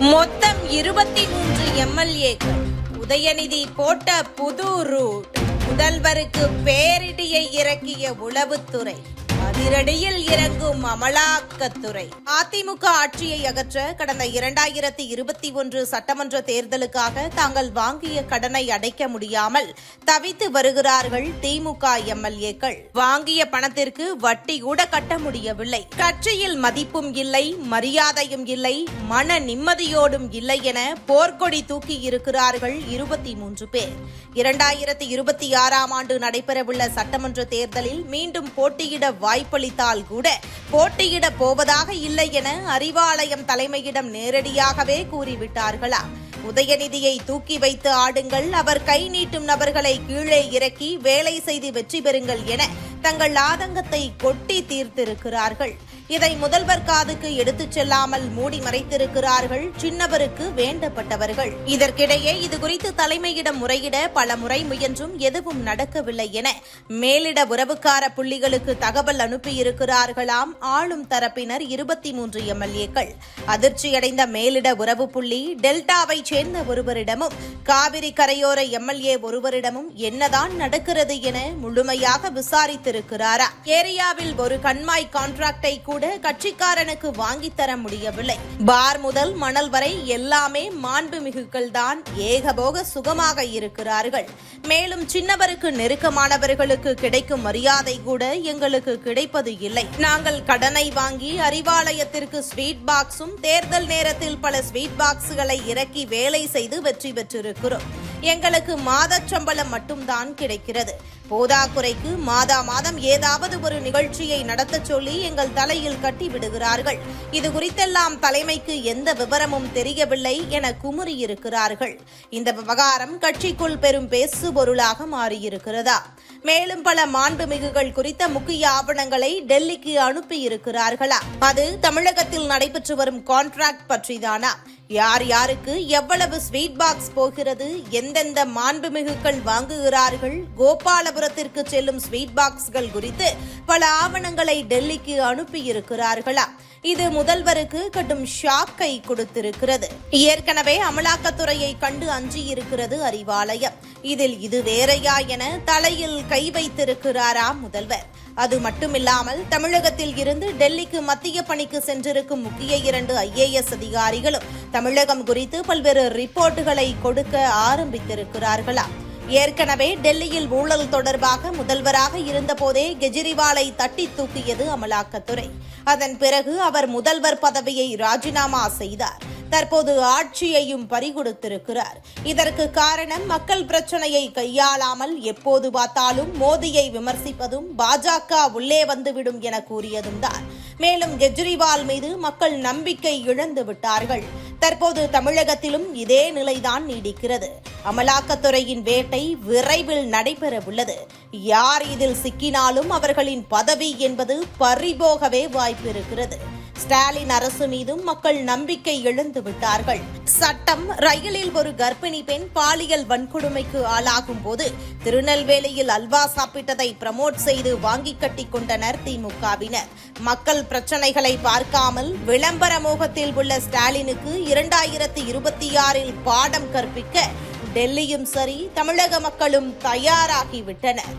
மொத்தம் இருபத்தி மூன்று எம்எல்ஏக்கள். உதயநிதி போட்ட புது ரூட். முதல்வருக்கு பேரிடியை இறக்கிய உளவுத்துறை. அதிரடியில் இறங்கும் அமலாக்கத்துறை. அதிமுக ஆட்சியை அகற்ற கடந்த இரண்டாயிரத்தி இருபத்தி ஒன்று சட்டமன்ற தேர்தலுக்காக தாங்கள் வாங்கிய கடனை அடைக்க முடியாமல் தவித்து வருகிறார்கள் திமுக எம்எல்ஏக்கள். வாங்கிய பணத்திற்கு வட்டி கூட கட்ட முடியவில்லை. கட்சியில் மதிப்பும் இல்லை மரியாதையும் இல்லை மன நிம்மதியோடும் இல்லை என போர்க்கொடி தூக்கி இருக்கிறார்கள் இருபத்தி மூன்று பேர். இரண்டாயிரத்தி இருபத்தி ஆறாம் ஆண்டு நடைபெறவுள்ள சட்டமன்ற தேர்தலில் மீண்டும் போட்டியிட வாய்ப்பளித்தால் கூட போட்டியிட போவதாக இல்லை என அறிவாலயம் தலைமையிடம் நேரடியாகவே கூறிவிட்டார்களா? உதயநிதியை தூக்கி வைத்து ஆடுங்கள் அவர் கை நீட்டும் நபர்களை கீழே இறக்கி வேலை செய்து வெற்றி பெறுங்கள் என தங்கள் ஆதங்கத்தை கொட்டி தீர்த்திருக்கிறார்கள். இதை முதல்வர் காதுக்கு எடுத்துச் செல்லாமல் மூடி மறைத்திருக்கிறார்கள் சின்னவருக்கு வேண்டப்பட்டவர்கள். இதற்கிடையே இதுகுறித்து தலைமையிடம் முறையிட பல முறை முயன்றும் எதுவும் நடக்கவில்லை என மேலிட உறவுக்கார புள்ளிகளுக்கு தகவல் அனுப்பியிருக்கிறார்களாம் ஆளும் தரப்பினர் இருபத்தி மூன்று எம்எல்ஏக்கள். அதிர்ச்சியடைந்த மேலிட உறவு புள்ளி டெல்டாவைச் சேர்ந்த ஒருவரிடமும் காவிரி கரையோர எம்எல்ஏ ஒருவரிடமும் என்னதான் நடக்கிறது என முழுமையாக விசாரித்திருக்கிறாரா? ஏரியாவில் ஒரு கண்மாய் கான்ட்ராக்டை கூட கட்சிக்காரனுக்கு வாங்கி தர முடியவில்லை. பார் முதல் மணல் வரை எல்லாமே மாண்புமிகுக்கள் தான் ஏகபோக சுகமாக இருக்கிறார்கள். மேலும் சின்னவருக்கு நெருக்கமானவர்களுக்கு கிடைக்கும் மரியாதை கூட எங்களுக்கு கிடைப்பது இல்லை. நாங்கள் கடனை வாங்கி அறிவாலயத்திற்கு ஸ்வீட் பாக்ஸும் தேர்தல் நேரத்தில் பல ஸ்வீட் பாக்ஸுகளை இறக்கி வேலை செய்து வெற்றி பெற்றிருக்கிறோம். எங்களுக்கு மாதச் சம்பளம் மட்டும்தான் கிடைக்கிறது. போதாக்குறைக்கு மாதா மாதம் ஏதாவது ஒரு நிகழ்ச்சியை நடத்தச் சொல்லி எங்கள் தலையில் கட்டி விடுகிறார்கள். இது குறித்தெல்லாம் தலைமைக்கு எந்த விவரமும் தெரியவில்லை என குமுறியிருக்கிறார்கள். இந்த விவகாரம் கட்சிக்குள் பெரும் பேசு பொருளாக மாறியிருக்கிறதா? மேலும் பல மாண்புமிகுகள் குறித்த முக்கிய ஆவணங்களை டெல்லிக்கு அனுப்பியிருக்கிறார்களா? அது தமிழகத்தில் நடைபெற்று வரும் கான்ட்ராக்ட் பற்றிதானா? யார் யாருக்கு எவ்வளவு ஸ்வீட் பாக்ஸ் போகிறது எந்தெந்த மாண்புமிகுக்கள் வாங்குகிறார்கள் கோபாலபுரத்திற்கு செல்லும் ஸ்வீட் பாக்ஸ்கள் குறித்து பல ஆவணங்களை டெல்லிக்கு அனுப்பியிருக்கிறார்களா? இது முதல்வருக்கு கடும் ஷாக்கை கொடுத்திருக்கிறது. ஏற்கனவே அமலாக்கத்துறையை கண்டு அஞ்சியிருக்கிறது அறிவாலயம். இதில் இது வேறையா என தலையில் கை வைத்திருக்கிறாரா முதல்வர்? அது மட்டுமில்லாமல் தமிழகத்தில் இருந்து டெல்லிக்கு மத்திய பணிக்கு சென்றிருக்கும் முக்கிய இரண்டு ஐஏஎஸ் அதிகாரிகளும் தமிழகம் குறித்து பல்வேறு ரிப்போர்ட்டுகளை கொடுக்க ஆரம்பித்திருக்கிறார்களா? ஏற்கனவே டெல்லியில் ஊழல் தொடர்பாக முதல்வராக இருந்தபோதே கெஜ்ரிவாலை தட்டி தூக்கியது அமலாக்கத்துறை. அதன் பிறகு அவர் முதல்வர் பதவியை ராஜினாமா செய்தார். தற்போது ஆட்சியையும் பறிகொடுத்திருக்கிறார். இதற்கு காரணம் மக்கள் பிரச்சனையை கையாளாமல் எப்போது பார்த்தாலும் மோடியை விமர்சிப்பதும் பாஜக உள்ளே வந்துவிடும் என கூறியதும் தான் மேலும் கெஜ்ரிவால் மீது மக்கள் நம்பிக்கை இழந்து விட்டார்கள் தற்போது தமிழகத்திலும் இதே நிலைதான் நீடிக்கிறது. அமலாக்கத்துறையின் வேட்டை விரைவில் நடைபெறவுள்ளது. யார் இதில் சிக்கினாலும் அவர்களின் பதவி என்பது பறிபோகவே வாய்ப்பிருக்கிறது. ஸ்டாலின் அரசு மீதும் மக்கள் நம்பிக்கை இழந்து விட்டார்கள். சட்டம் ரயிலில் ஒரு கர்ப்பிணி பெண் பாலியல் வன்கொடுமைக்கு ஆளாகும் போது திருநெல்வேலியில் அல்வா சாப்பிட்டதை பிரமோட் செய்து வாங்கி கட்டி கொண்டனர் திமுகவினர். மக்கள் பிரச்சனைகளை பார்க்காமல் விளம்பர மோகத்தில் உள்ள ஸ்டாலினுக்கு இரண்டாயிரத்தி இருபத்தி ஆறில் பாடம் கற்பிக்க டெல்லியும் சரி தமிழக மக்களும் தயாராகிவிட்டனர்.